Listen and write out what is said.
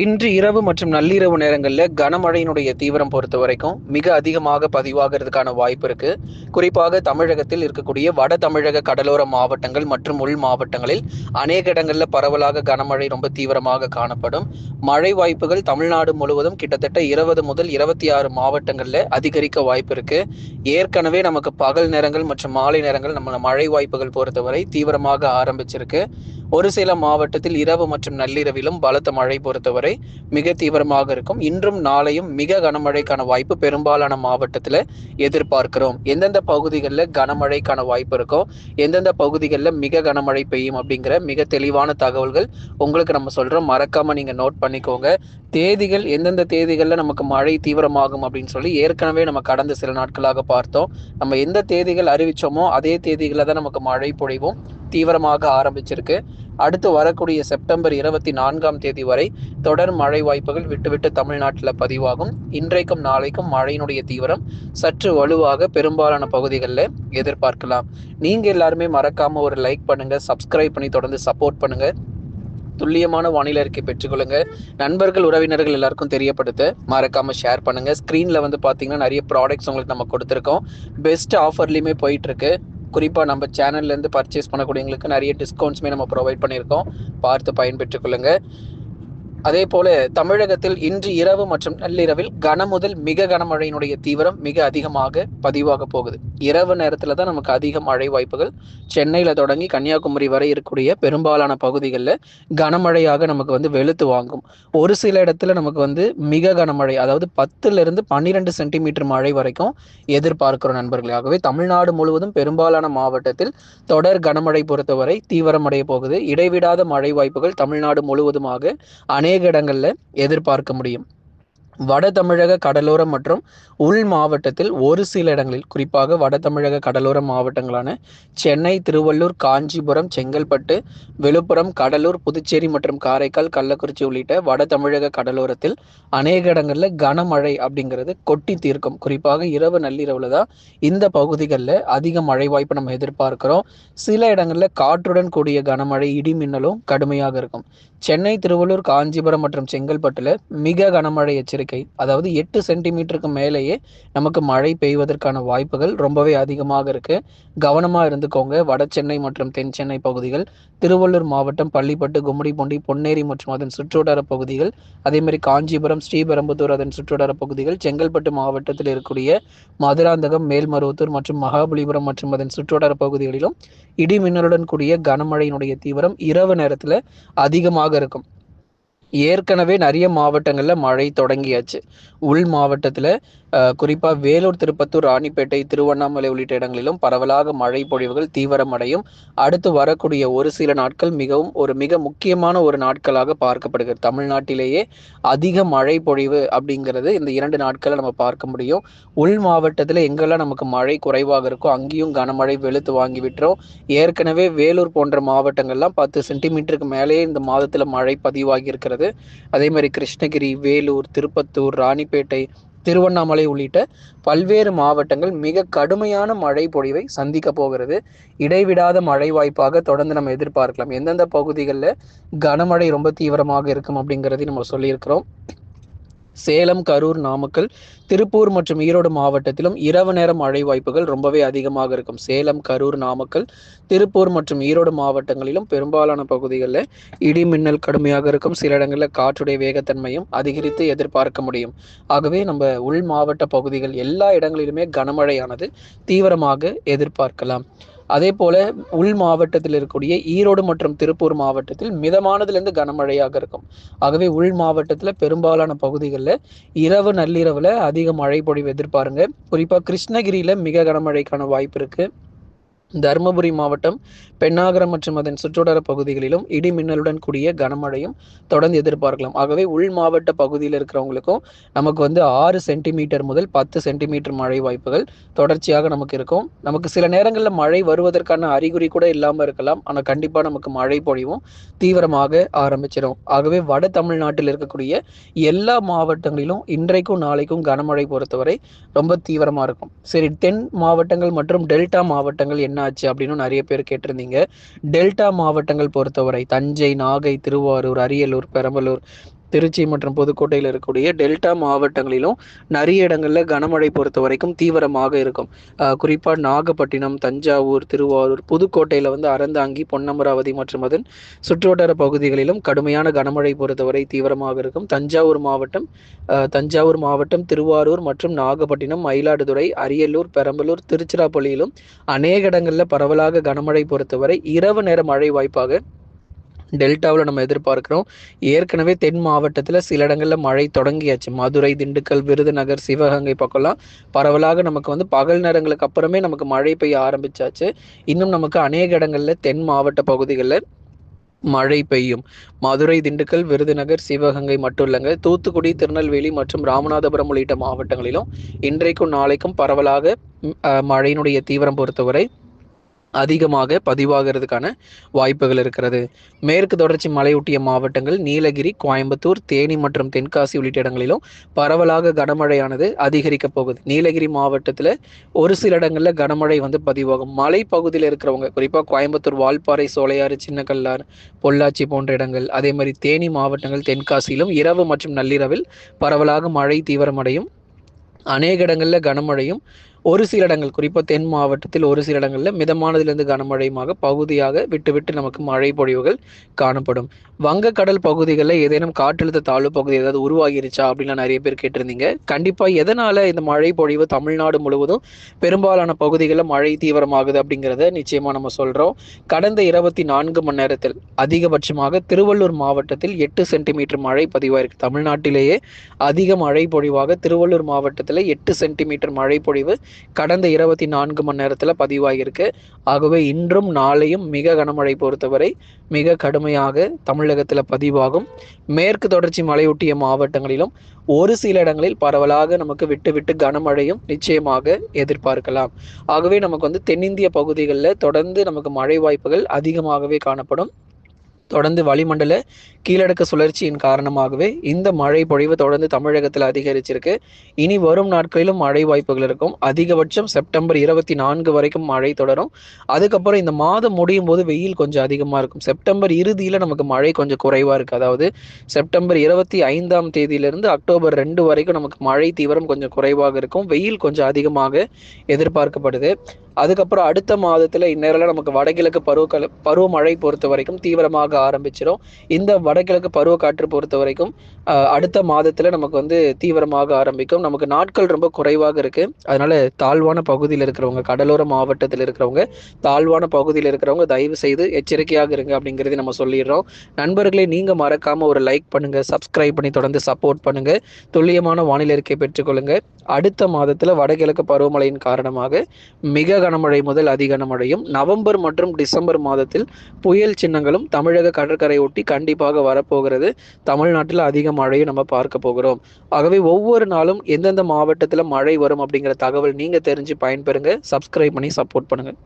இன்று இரவு மற்றும் நள்ளிரவு நேரங்களில் கனமழையினுடைய தீவிரம் பொறுத்த வரைக்கும் மிக அதிகமாக பதிவாகிறதுக்கான வாய்ப்பு இருக்கு. குறிப்பாக தமிழகத்தில் இருக்கக்கூடிய வட தமிழக கடலோர மாவட்டங்கள் மற்றும் உள் மாவட்டங்களில் அநேக இடங்களில் பரவலாக கனமழை ரொம்ப தீவிரமாக காணப்படும். மழை வாய்ப்புகள் தமிழ்நாடு முழுவதும் கிட்டத்தட்ட இருபது முதல் இருபத்தி ஆறு மாவட்டங்களில் அதிகரிக்க வாய்ப்பு இருக்கு. ஏற்கனவே நமக்கு பகல் நேரங்கள் மற்றும் மாலை நேரங்கள் நம்ம மழை வாய்ப்புகள் பொறுத்தவரை தீவிரமாக ஆரம்பிச்சிருக்கு. ஒரு சில மாவட்டத்தில் இரவு மற்றும் நள்ளிரவிலும் பலத்த மழை பொறுத்தவரை மிக தீவிரமாக இருக்கும். இன்றும் நாளையும் மிக கனமழைக்கான வாய்ப்பு பெரும்பாலான மாவட்டத்தில் எதிர்பார்க்கிறோம். எந்தெந்த பகுதிகளில் கனமழைக்கான வாய்ப்பு இருக்கோ எந்தெந்த பகுதிகளில் மிக கனமழை பெய்யும் அப்படிங்கிற மிக தெளிவான தகவல்கள் உங்களுக்கு நம்ம சொல்கிறோம் மறக்காம நீங்கள் நோட் பண்ணிக்கோங்க. தேதிகள் எந்தெந்த தேதிகளில் நமக்கு மழை தீவிரமாகும் அப்படின்னு சொல்லி ஏற்கனவே நம்ம கடந்த சில நாட்களாக பார்த்தோம். நம்ம எந்த தேதிகள் அறிவிச்சோமோ அதே தேதிகளில் தான் நமக்கு மழை பொழிவும். தீவிரமாக ஆரம்பிச்சிருக்கு. அடுத்து வரக்கூடிய செப்டம்பர் இருபத்தி நான்காம் தேதி வரை தொடர் மழை வாய்ப்புகள் விட்டுவிட்டு தமிழ்நாட்டில் பதிவாகும். இன்றைக்கும் நாளைக்கும் மழையினுடைய தீவிரம் சற்று வலுவாக பெரும்பாலான பகுதிகளில் எதிர்பார்க்கலாம். நீங்கள் எல்லாருமே மறக்காம ஒரு லைக் பண்ணுங்க சப்ஸ்கிரைப் பண்ணி தொடர்ந்து சப்போர்ட் பண்ணுங்க. துல்லியமான வானிலை அறிக்கை பெற்றுக்கொள்ளுங்க நண்பர்கள் உறவினர்கள் எல்லாருக்கும் தெரியப்படுத்த மறக்காம ஷேர் பண்ணுங்க. ஸ்க்ரீன்ல வந்து பாத்தீங்கன்னா நிறைய ப்ராடக்ட்ஸ் உங்களுக்கு நம்ம கொடுத்துருக்கோம். பெஸ்ட் ஆஃபர்லயுமே போயிட்டு இருக்கு. குறிப்பாக நம்ம சேனல்லேருந்து பர்ச்சேஸ் பண்ணக்கூடியவங்களுக்கு நிறைய டிஸ்கவுண்ட்ஸுமே நம்ம ப்ரொவைட் பண்ணியிருக்கோம். பார்த்து பயன்பெற்றுக்கொள்ளுங்க அதே போல தமிழகத்தில் இன்று இரவு மற்றும் நள்ளிரவில் கனமுதல் மிக கனமழையினுடைய தீவிரம் மிக அதிகமாக பதிவாக போகுது. இரவு நேரத்துல தான் நமக்கு அதிக மழை வாய்ப்புகள். சென்னையில தொடங்கி கன்னியாகுமரி வரை இருக்கக்கூடிய பெரும்பாலான பகுதிகளில் கனமழையாக நமக்கு வந்து வெளுத்து வாங்கும். ஒரு சில இடத்துல நமக்கு வந்து மிக கனமழை அதாவது பத்துல இருந்து பன்னிரெண்டு சென்டிமீட்டர் மழை வரைக்கும் எதிர்பார்க்கிறோம் நண்பர்களே. ஆகவே தமிழ்நாடு முழுவதும் பெரும்பாலான மாவட்டத்தில் தொடர் கனமழை பொறுத்தவரை தீவிரமடைய போகுது. இடைவிடாத மழை வாய்ப்புகள் தமிழ்நாடு முழுவதுமாக அநேக இடங்கள்ல எதிர்பார்க்க முடியும். வட தமிழக கடலோரம் மற்றும் உள் மாவட்டத்தில் ஒரு சில இடங்களில் குறிப்பாக வட தமிழக கடலோர மாவட்டங்களான சென்னை திருவள்ளூர் காஞ்சிபுரம் செங்கல்பட்டு விழுப்புரம் கடலூர் புதுச்சேரி மற்றும் காரைக்கால் கள்ளக்குறிச்சி உள்ளிட்ட வட தமிழக கடலோரத்தில் அநேக இடங்களில் கனமழை அப்படிங்கிறது கொட்டி தீர்க்கும். குறிப்பாக இரவு நள்ளிரவுல தான் இந்த பகுதிகளில் அதிக மழை வாய்ப்பு நம்ம எதிர்பார்க்கிறோம். சில இடங்களில் காற்றுடன் கூடிய கனமழை இடி மின்னலும் கடுமையாக இருக்கும். சென்னை திருவள்ளூர் காஞ்சிபுரம் மற்றும் செங்கல்பட்டுல மிக கனமழை எச்சரிக்கை அதாவது எட்டு சென்டிமீட்டருக்கு மேலேயே நமக்கு மழை பெய்வதற்கான வாய்ப்புகள் ரொம்பவே அதிகமாக இருக்கு. கவனமா இருந்துக்கோங்க. வட சென்னை மற்றும் தென் சென்னை பகுதிகள் திருவள்ளூர் மாவட்டம் பள்ளிப்பட்டு கும்மிடிப்பூண்டி பொன்னேரி மற்றும் அதன் சுற்றுவட்டார பகுதிகள் அதே மாதிரி காஞ்சிபுரம் ஸ்ரீபெரும்புதூர் அதன் சுற்றுவட்டார பகுதிகள் செங்கல்பட்டு மாவட்டத்தில் இருக்கக்கூடிய மதுராந்தகம் மேல்மருவத்தூர் மற்றும் மகாபலிபுரம் மற்றும் அதன் சுற்றுவட்டார பகுதிகளிலும் இடி மின்னலுடன் கூடிய கனமழையினுடைய தீவிரம் இரவு நேரத்தில் அதிகமாக இருக்கும். ஏற்கனவே நிறைய மாவட்டங்களில் மழை தொடங்கியாச்சு. உள் மாவட்டத்தில் குறிப்பாக வேலூர் திருப்பத்தூர் ராணிப்பேட்டை திருவண்ணாமலை உள்ளிட்ட இடங்களிலும் பரவலாக மழை பொழிவுகள் தீவிரமடையும். அடுத்து வரக்கூடிய ஒரு சில நாட்கள் மிகவும் ஒரு மிக முக்கியமான ஒரு நாட்களாக பார்க்கப்படுகிறது. தமிழ்நாட்டிலேயே அதிக மழை பொழிவு அப்படிங்கிறது இந்த இரண்டு நாட்களை நம்ம பார்க்க முடியும். உள் மாவட்டத்தில் எங்கெல்லாம் நமக்கு மழை குறைவாக இருக்கோ அங்கேயும் கனமழை வெளுத்து வாங்கி விட்டுரும். ஏற்கனவே வேலூர் போன்ற மாவட்டங்கள்லாம் பத்து சென்டிமீட்டருக்கு மேலேயே இந்த மாதத்தில் மழை பதிவாகி இருக்கிறது. அதே மாதிரி கிருஷ்ணகிரி வேலூர் திருப்பத்தூர் ராணிப்பேட்டை திருவண்ணாமலை உள்ளிட்ட பல்வேறு மாவட்டங்கள் மிக கடுமையான மழை பொழிவை சந்திக்க போகிறது. இடைவிடாத மழை வாய்ப்பாக தொடர்ந்து நம்ம எதிர்பார்க்கலாம். எந்தெந்த பகுதிகளில் கனமழை ரொம்ப தீவிரமாக இருக்கும் அப்படிங்கிறதையும் நம்ம சொல்லியிருக்கிறோம். சேலம் கரூர் நாமக்கல் திருப்பூர் மற்றும் ஈரோடு மாவட்டத்திலும் இரவு நேர மழை வாய்ப்புகள் ரொம்பவே அதிகமாக இருக்கும். சேலம் கரூர் நாமக்கல் திருப்பூர் மற்றும் ஈரோடு மாவட்டங்களிலும் பெரும்பாலான பகுதிகளில் இடி மின்னல் கடுமையாக இருக்கும். சில இடங்களில் காற்றுடைய வேகத்தன்மையும் அதிகரித்து எதிர்பார்க்க முடியும். ஆகவே நம்ம உள் மாவட்ட பகுதிகள் எல்லா இடங்களிலுமே கனமழையானது தீவிரமாக எதிர்பார்க்கலாம். அதே போல உள் மாவட்டத்தில் இருக்கக்கூடிய ஈரோடு மற்றும் திருப்பூர் மாவட்டத்தில் மிதமானதுலேருந்து கனமழையாக இருக்கும். ஆகவே உள் மாவட்டத்தில் பெரும்பாலான பகுதிகளில் இரவு நள்ளிரவில் அதிக மழை பொழிவு எதிர்பாருங்க. குறிப்பாக கிருஷ்ணகிரியில் மிக கனமழைக்கான வாய்ப்பு இருக்குது தருமபுரி மாவட்டம் பெண்ணாகரம் மற்றும் அதன் சுற்றுவட்டார பகுதிகளிலும் இடி மின்னலுடன் கூடிய கனமழையும் தொடர்ந்து எதிர்பார்க்கலாம். ஆகவே உள் மாவட்ட பகுதியில் இருக்கிறவங்களுக்கும் நமக்கு வந்து ஆறு சென்டிமீட்டர் முதல் பத்து சென்டிமீட்டர் மழை வாய்ப்புகள் தொடர்ச்சியாக நமக்கு இருக்கும். நமக்கு சில நேரங்களில் மழை வருவதற்கான அறிகுறி கூட இல்லாமல் இருக்கலாம். ஆனால் கண்டிப்பாக நமக்கு மழை பொழிவும் தீவிரமாக ஆரம்பிச்சிடும் ஆகவே வட தமிழ்நாட்டில் இருக்கக்கூடிய எல்லா மாவட்டங்களிலும் இன்றைக்கும் நாளைக்கும் கனமழை பொறுத்தவரை ரொம்ப தீவிரமாக இருக்கும். சரி தென் மாவட்டங்கள் மற்றும் டெல்டா மாவட்டங்கள் என்ன ஆச்சு அப்படின்னு நிறைய பேர் கேட்டிருந்தீங்க. டெல்டா மாவட்டங்கள் பொறுத்தவரை தஞ்சை நாகை திருவாரூர் அரியலூர் பெரம்பலூர் திருச்சி மற்றும் புதுக்கோட்டையில் இருக்கக்கூடிய டெல்டா மாவட்டங்களிலும் நிறைய இடங்களில் கனமழை பொறுத்த வரைக்கும் தீவிரமாக இருக்கும். குறிப்பாக நாகப்பட்டினம் தஞ்சாவூர் திருவாரூர் புதுக்கோட்டையில் வந்து அறந்தாங்கி பொன்னமராவதி மற்றும் அதன் சுற்றுவட்டார பகுதிகளிலும் கடுமையான கனமழை பொறுத்தவரை தீவிரமாக இருக்கும். தஞ்சாவூர் மாவட்டம் தஞ்சாவூர் மாவட்டம் திருவாரூர் மற்றும் நாகப்பட்டினம் மயிலாடுதுறை அரியலூர் பெரம்பலூர் திருச்சிராப்பள்ளியிலும் அநேக இடங்களில் பரவலாக கனமழை பொறுத்தவரை இரவு நேர மழை வாய்ப்பாக டெல்டாவில் நம்ம எதிர்பார்க்கிறோம். ஏற்கனவே தென் மாவட்டத்தில் சில இடங்களில் மழை தொடங்கியாச்சு. மதுரை திண்டுக்கல் விருதுநகர் சிவகங்கை பக்கம்லாம் பரவலாக நமக்கு வந்து பகல் நேரங்களுக்கு அப்புறமே நமக்கு மழை பெய்ய ஆரம்பிச்சாச்சு. இன்னும் நமக்கு அநேக இடங்களில் தென் மாவட்ட பகுதிகளில் மழை பெய்யும். மதுரை திண்டுக்கல் விருதுநகர் சிவகங்கை மட்டும் இல்லைங்க. தூத்துக்குடி திருநெல்வேலி மற்றும் ராமநாதபுரம் உள்ளிட்ட மாவட்டங்களிலும் இன்றைக்கும் நாளைக்கும் பரவலாக மழையினுடைய தீவிரம் பொறுத்தவரை அதிகமாக பதிவாகிறதுக்கான வாய்ப்புகள் இருக்கிறது. மேற்கு தொடர்ச்சி மலையொட்டிய மாவட்டங்கள் நீலகிரி கோயம்புத்தூர் தேனி மற்றும் தென்காசி உள்ளிட்ட இடங்களிலும் பரவலாக கனமழையானது அதிகரிக்க போகுது. நீலகிரி மாவட்டத்தில் ஒரு சில இடங்களில் கனமழை வந்து பதிவாகும். மலை பகுதியில் இருக்கிறவங்க குறிப்பாக கோயம்புத்தூர் வால்பாறை சோலையாறு சின்னக்கல்லார் பொள்ளாச்சி போன்ற இடங்கள் அதே மாதிரி தேனி மாவட்டங்கள் தென்காசியிலும் இரவு மற்றும் நள்ளிரவில் பரவலாக மழை தீவிரமடையும். அநேக இடங்களில் கனமழையும் ஒரு சில இடங்கள் குறிப்பாக தென் மாவட்டத்தில் ஒரு சில இடங்களில் மிதமானதிலிருந்து கனமழையுமாக பகுதியாக விட்டு விட்டு நமக்கு மழை பொழிவுகள் காணப்படும். வங்கக்கடல் பகுதிகளில் ஏதேனும் காற்றழுத்த தாழ்வு பகுதி ஏதாவது உருவாகிருச்சா அப்படின்னு நிறைய பேர் கேட்டிருந்தீங்க. கண்டிப்பாக எதனால் இந்த மழை பொழிவு தமிழ்நாடு முழுவதும் பெரும்பாலான பகுதிகளில் மழை தீவிரமாகுது அப்படிங்கிறத நிச்சயமாக நம்ம சொல்கிறோம் கடந்த இருபத்தி நான்கு மணி நேரத்தில் அதிகபட்சமாக திருவள்ளூர் மாவட்டத்தில் எட்டு சென்டிமீட்டர் மழை பதிவாயிருக்கு. தமிழ்நாட்டிலேயே அதிக மழை பொழிவாக திருவள்ளூர் மாவட்டத்தில் எட்டு சென்டிமீட்டர் மழை பொழிவு கடந்த இருபத்தி நான்கு மணி நேரத்தில் பதிவாகியிருக்கு ஆகவே இன்றும் நாளையும் மிக கனமழை பொறுத்தவரை மிக கடுமையாக தமிழகத்தில் பதிவாகும். மேற்கு தொடர்ச்சி மலையொட்டிய மாவட்டங்களிலும் ஒரு சில இடங்களில் பரவலாக நமக்கு விட்டு விட்டு கனமழையும் நிச்சயமாக எதிர்பார்க்கலாம். ஆகவே நமக்கு வந்து தென்னிந்திய பகுதிகளில் தொடர்ந்து நமக்கு மழை வாய்ப்புகள் அதிகமாகவே காணப்படும். தொடர்ந்து வளிமண்டல கீழடுக்கு சுழற்சியின் காரணமாகவே இந்த மழை பொழிவு தொடர்ந்து தமிழகத்தில் அதிகரிச்சிருக்கு. இனி வரும் நாட்களிலும் மழை வாய்ப்புகள் இருக்கும். அதிகபட்சம் செப்டம்பர் இருபத்தி நான்கு வரைக்கும் மழை தொடரும். அதுக்கப்புறம் இந்த மாதம் முடியும் போது வெயில் கொஞ்சம் அதிகமாக இருக்கும். செப்டம்பர் இறுதியில் நமக்கு மழை கொஞ்சம் குறைவாக இருக்குது அதாவது செப்டம்பர் இருபத்தி ஐந்தாம் தேதியிலிருந்து அக்டோபர் ரெண்டு வரைக்கும் நமக்கு மழை தீவிரம் கொஞ்சம் குறைவாக இருக்கும். வெயில் கொஞ்சம் அதிகமாக எதிர்பார்க்கப்படுது. அதுக்கப்புறம் அடுத்த மாதத்தில் இந்நேரம் நமக்கு வடகிழக்கு பருவ பருவமழை பொறுத்த வரைக்கும் தீவிரமாக ஆரம்பிச்சிடும் இந்த வடகிழக்கு பருவ காற்று பொறுத்த வரைக்கும் அடுத்த மாதத்தில் நமக்கு வந்து தீவிரமாக ஆரம்பிக்கும். நமக்கு நாட்கள் ரொம்ப குறைவாக இருக்குது அதனால தாழ்வான பகுதியில் இருக்கிறவங்க கடலோர மாவட்டத்தில் இருக்கிறவங்க தாழ்வான பகுதியில் இருக்கிறவங்க தயவு செய்து எச்சரிக்கையாக இருங்க அப்படிங்கிறத நம்ம சொல்லிடுறோம். நண்பர்களே நீங்கள் மறக்காமல் ஒரு லைக் பண்ணுங்கள் சப்ஸ்கிரைப் பண்ணி தொடர்ந்து சப்போர்ட் பண்ணுங்கள் துல்லியமான வானிலை அறிக்கை பெற்றுக்கொள்ளுங்க அடுத்த மாதத்தில் வடகிழக்கு பருவமழையின் காரணமாக மிக கனமழை முதல் அதி கனமழையும் நவம்பர் மற்றும் டிசம்பர் மாதத்தில் புயல் சின்னங்களும் தமிழக கடற்கரை ஒட்டி கண்டிப்பாக வரப்போகிறது. தமிழ்நாட்டில் அதிக மழையை நம்ம பார்க்க போகிறோம். ஆகவே ஒவ்வொரு நாளும் எந்தெந்த மாவட்டத்தில் மழை வரும் அப்படிங்கிற தகவல் நீங்கள் தெரிஞ்சு பயன்பெறுங்க. சப்ஸ்கிரைப் பண்ணி சப்போர்ட் பண்ணுங்கள்